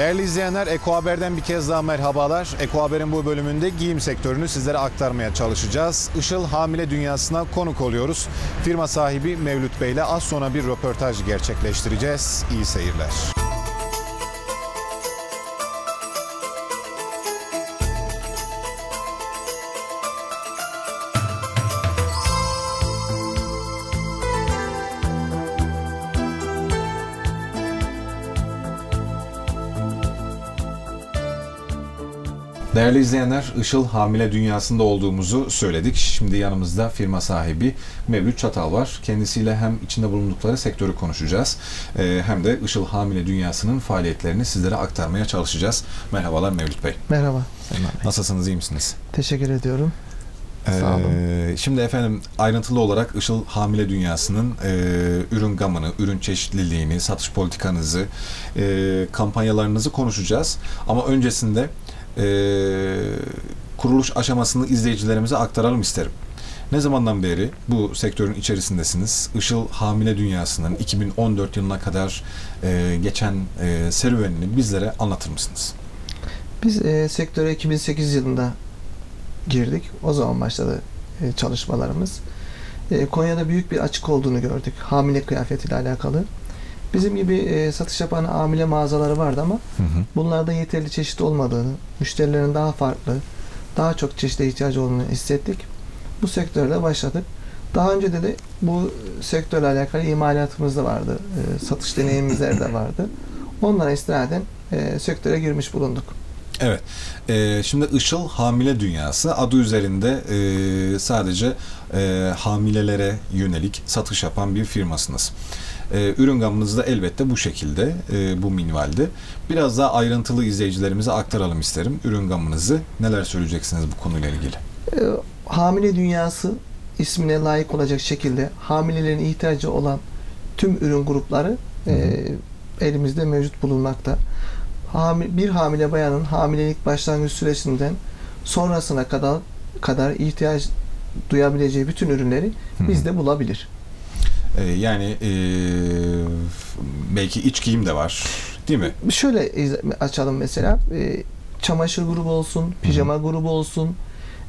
Değerli izleyenler Eko Haber'den bir kez daha merhabalar. Eko Haber'in bu bölümünde giyim sektörünü sizlere aktarmaya çalışacağız. Işıl hamile dünyasına konuk oluyoruz. Firma sahibi Mevlüt Bey ile az sonra bir röportaj gerçekleştireceğiz. İyi seyirler. Değerli izleyenler, Işıl hamile dünyasında olduğumuzu söyledik. Şimdi yanımızda firma sahibi Mevlüt Çatal var. Kendisiyle hem içinde bulundukları sektörü konuşacağız, e, hem de Işıl hamile dünyasının faaliyetlerini sizlere aktarmaya çalışacağız. Merhabalar Mevlüt Bey. Merhaba. Nasılsınız, iyi misiniz? Teşekkür ediyorum. Ee, Sağ olun. Şimdi efendim ayrıntılı olarak Işıl hamile dünyasının e, ürün gamını, ürün çeşitliliğini, satış politikanızı, e, kampanyalarınızı konuşacağız. Ama öncesinde e, kuruluş aşamasını izleyicilerimize aktaralım isterim. Ne zamandan beri bu sektörün içerisindesiniz? Işıl hamile dünyasının 2014 yılına kadar e, geçen e, serüvenini bizlere anlatır mısınız? Biz e, sektöre 2008 yılında girdik. O zaman başladı e, çalışmalarımız. E, Konya'da büyük bir açık olduğunu gördük. Hamile kıyafetiyle alakalı. Bizim gibi e, satış yapan hamile mağazaları vardı ama Hı hı. bunlarda yeterli çeşit olmadığını, müşterilerin daha farklı, daha çok çeşide ihtiyacı olduğunu hissettik. Bu sektörle başladık. Daha önce de, de bu sektörle alakalı imalatımız da vardı. E, satış deneyimimizler de vardı. Onlara istinaden e, sektöre girmiş bulunduk. Evet. Ee, şimdi Işıl hamile dünyası adı üzerinde e, sadece e, hamilelere yönelik satış yapan bir firmasınız. E, ürün gamınız da elbette bu şekilde, e, bu minvalde. Biraz daha ayrıntılı izleyicilerimize aktaralım isterim ürün gamınızı. Neler söyleyeceksiniz bu konuyla ilgili? E, hamile dünyası ismine layık olacak şekilde hamilelerin ihtiyacı olan tüm ürün grupları e, elimizde mevcut bulunmakta. Hami- bir hamile bayanın hamilelik başlangıç süresinden sonrasına kadar kadar ihtiyaç duyabileceği bütün ürünleri bizde bulabilir. E, yani e, belki iç giyim de var, değil mi? Şöyle açalım mesela e, çamaşır grubu olsun, pijama grubu olsun,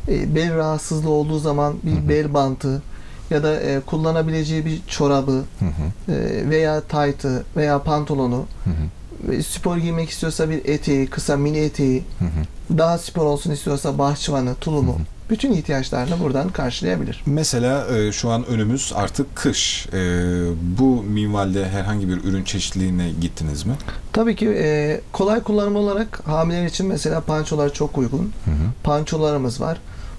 e, bel rahatsızlığı olduğu zaman bir Hı hı. bel bantı ya da e, kullanabileceği bir çorabı e, veya taytı veya pantolonu hı hı, ve spor giymek istiyorsa bir eteği, kısa mini eteği, hı hı. daha spor olsun istiyorsa bahçıvanı, tulumu Hı hı. Bütün ihtiyaçlarını buradan karşılayabilir. Mesela e, şu an önümüz artık kış. E, bu minvalde herhangi bir ürün çeşitliliğine gittiniz mi? Tabii ki e, kolay kullanım olarak hamileler için mesela pançolar çok uygun. Hı hı. Pançolarımız var.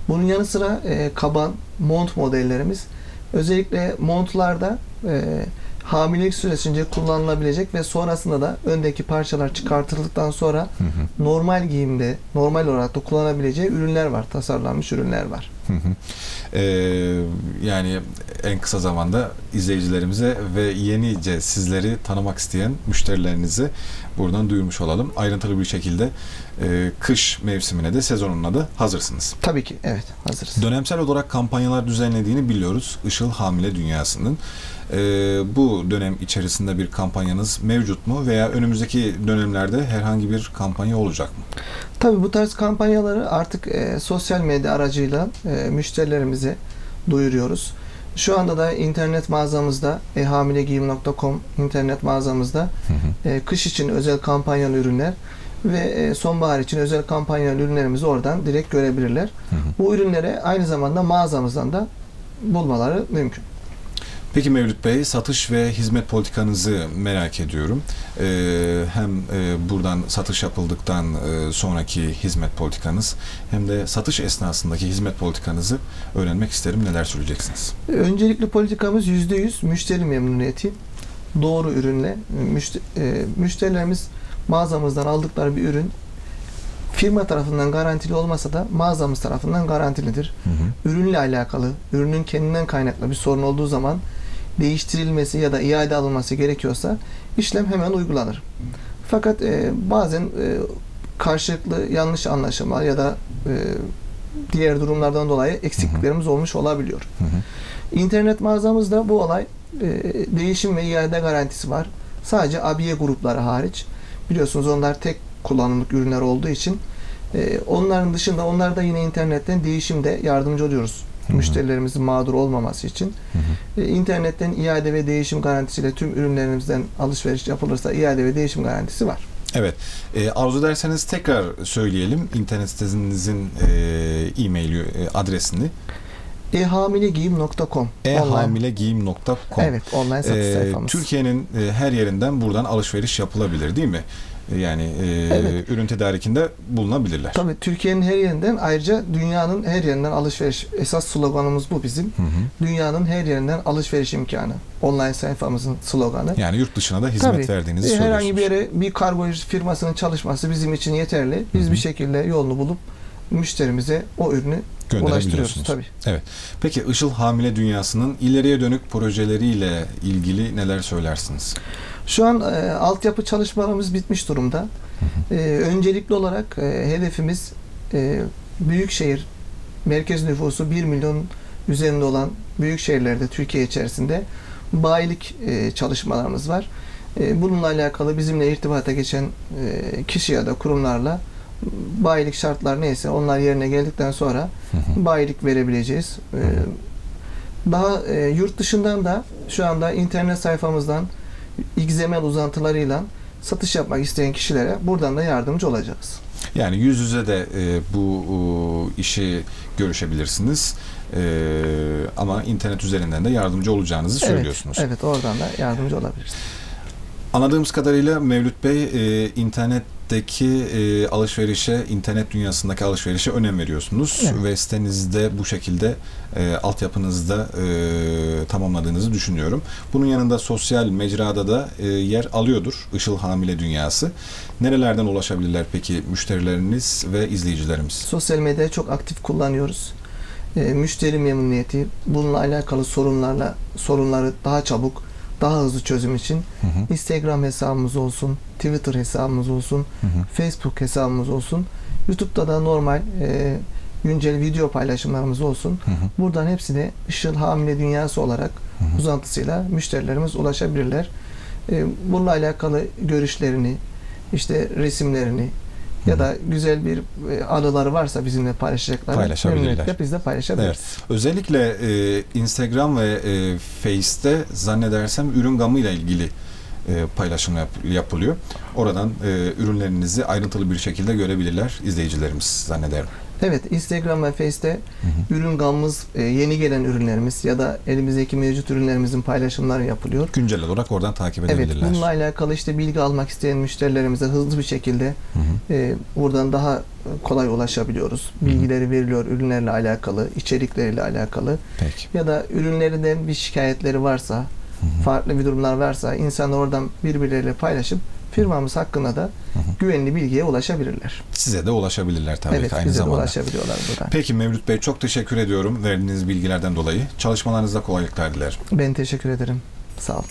Bunun yanı sıra e, kaban, mont modellerimiz. Özellikle montlarda e, hamilelik süresince kullanılabilecek ve sonrasında da öndeki parçalar çıkartıldıktan sonra Hı hı. normal giyimde, normal olarak da kullanabileceği ürünler var. Tasarlanmış ürünler var. Hı hı. Ee, yani en kısa zamanda izleyicilerimize ve yenice sizleri tanımak isteyen müşterilerinizi buradan duyurmuş olalım. Ayrıntılı bir şekilde e, kış mevsimine de sezonuna da hazırsınız. Tabii ki evet hazırız. Dönemsel olarak kampanyalar düzenlediğini biliyoruz Işıl Hamile Dünyası'nın. Ee, bu dönem içerisinde bir kampanyanız mevcut mu veya önümüzdeki dönemlerde herhangi bir kampanya olacak mı? Tabii bu tarz kampanyaları artık e, sosyal medya aracıyla e, müşterilerimize duyuruyoruz. Şu anda da internet mağazamızda e, hamilegiyim.com internet mağazamızda Hı hı. e, kış için özel kampanyalı ürünler ve e, sonbahar için özel kampanyalı ürünlerimizi oradan direkt görebilirler. Hı hı. Bu ürünlere aynı zamanda mağazamızdan da bulmaları mümkün. Peki Mevlüt Bey, satış ve hizmet politikanızı merak ediyorum. Ee, hem e, buradan satış yapıldıktan e, sonraki hizmet politikanız hem de satış esnasındaki hizmet politikanızı öğrenmek isterim. Neler söyleyeceksiniz? Öncelikli politikamız %100 müşteri memnuniyeti. Doğru ürünle müşte- e, müşterilerimiz mağazamızdan aldıkları bir ürün firma tarafından garantili olmasa da mağazamız tarafından garantilidir. Hı hı. Ürünle alakalı, ürünün kendinden kaynaklı bir sorun olduğu zaman değiştirilmesi ya da iade alınması gerekiyorsa işlem hemen uygulanır. Fakat e, bazen e, karşılıklı yanlış anlaşılma ya da e, diğer durumlardan dolayı eksikliklerimiz olmuş olabiliyor. Hı hı. İnternet mağazamızda bu olay e, değişim ve iade garantisi var. Sadece abiye grupları hariç. biliyorsunuz onlar tek kullanımlık ürünler olduğu için e, onların dışında onlar da yine internetten değişimde yardımcı oluyoruz. Hı hı. Müşterilerimizin mağdur olmaması için. E, internetten iade ve değişim garantisiyle tüm ürünlerimizden alışveriş yapılırsa iade ve değişim garantisi var. Evet. E, arzu ederseniz tekrar söyleyelim internet sitenizin e, e-mail e, adresini ehamilegiyim.com ehamilegiyim.com Evet, online satış E, sayfamız. Türkiye'nin e, her yerinden buradan alışveriş yapılabilir değil mi? E, Yani e, Evet. ürün tedarikinde bulunabilirler. Tabii Türkiye'nin her yerinden ayrıca dünyanın her yerinden alışveriş. Esas sloganımız bu bizim. Hı hı. Dünyanın her yerinden alışveriş imkanı. Online sayfamızın sloganı. Yani yurt dışına da hizmet Tabii. verdiğinizi E, söylüyorsunuz. herhangi bir yere bir kargo firmasının çalışması bizim için yeterli. Biz Hı hı. bir şekilde yolunu bulup müşterimize o ürünü ulaştırıyoruz tabii. Peki Işıl Hamile Dünyası'nın ileriye dönük projeleriyle ilgili neler söylersiniz? Şu an e, altyapı çalışmalarımız bitmiş durumda. E, öncelikli olarak e, hedefimiz e, büyük şehir merkez nüfusu 1 milyon üzerinde olan büyük şehirlerde Türkiye içerisinde bayilik e, çalışmalarımız var. E, bununla alakalı bizimle irtibata geçen e, kişi ya da kurumlarla bayilik şartlar neyse onlar yerine geldikten sonra bayilik verebileceğiz. E, daha e, yurt dışından da şu anda internet sayfamızdan XML uzantılarıyla satış yapmak isteyen kişilere buradan da yardımcı olacağız. Yani yüz yüze de e, bu e, işi görüşebilirsiniz. E, ama internet üzerinden de yardımcı olacağınızı söylüyorsunuz. Evet, evet oradan da yardımcı olabiliriz. Anladığımız kadarıyla Mevlüt Bey e, internetteki e, alışverişe, internet dünyasındaki alışverişe önem veriyorsunuz Evet. ve sitenizde bu şekilde e, altyapınızda e, tamamladığınızı düşünüyorum. Bunun yanında sosyal mecrada da e, yer alıyordur Işıl Hamile Dünyası. Nerelerden ulaşabilirler peki müşterileriniz ve izleyicilerimiz? Sosyal medyayı çok aktif kullanıyoruz. E, müşteri memnuniyeti, bununla alakalı sorunlarla sorunları daha çabuk, daha hızlı çözüm için Hı hı, Instagram hesabımız olsun, Twitter hesabımız olsun, hı hı. Facebook hesabımız olsun. YouTube'da da normal e, güncel video paylaşımlarımız olsun. Hı hı, Buradan hepsine Işıl Hamile Dünyası olarak hı hı. uzantısıyla müşterilerimiz ulaşabilirler. E, bununla alakalı görüşlerini, işte resimlerini ya da güzel bir e, anıları varsa bizimle paylaşacaklar. Paylaşabilirler. Biz de paylaşabiliriz. Özellikle e, Instagram ve e, Face'te zannedersem ürün gamıyla ilgili e, paylaşım yap- yapılıyor. Oradan e, ürünlerinizi ayrıntılı bir şekilde görebilirler izleyicilerimiz zannederim. Evet, Instagram ve Face'te Hı hı. ürün gamımız, e, yeni gelen ürünlerimiz ya da elimizdeki mevcut ürünlerimizin paylaşımları yapılıyor. Güncel olarak oradan takip Evet, edebilirler. bununla alakalı işte bilgi almak isteyen müşterilerimize hızlı bir şekilde Hı hı. e, buradan daha kolay ulaşabiliyoruz. Bilgileri veriliyor ürünlerle alakalı, içerikleriyle alakalı Peki. ya da ürünlerinden bir şikayetleri varsa, Hı hı. farklı bir durumlar varsa insanlar oradan birbirleriyle paylaşıp firmamız hakkında da Hı hı. güvenli bilgiye ulaşabilirler. Size de ulaşabilirler tabii evet, ki aynı bize zamanda. ulaşabiliyorlar buradan. Peki Mevlüt Bey çok teşekkür ediyorum verdiğiniz bilgilerden dolayı. Çalışmalarınızda kolaylıklar dilerim. Ben teşekkür ederim. Sağ olun.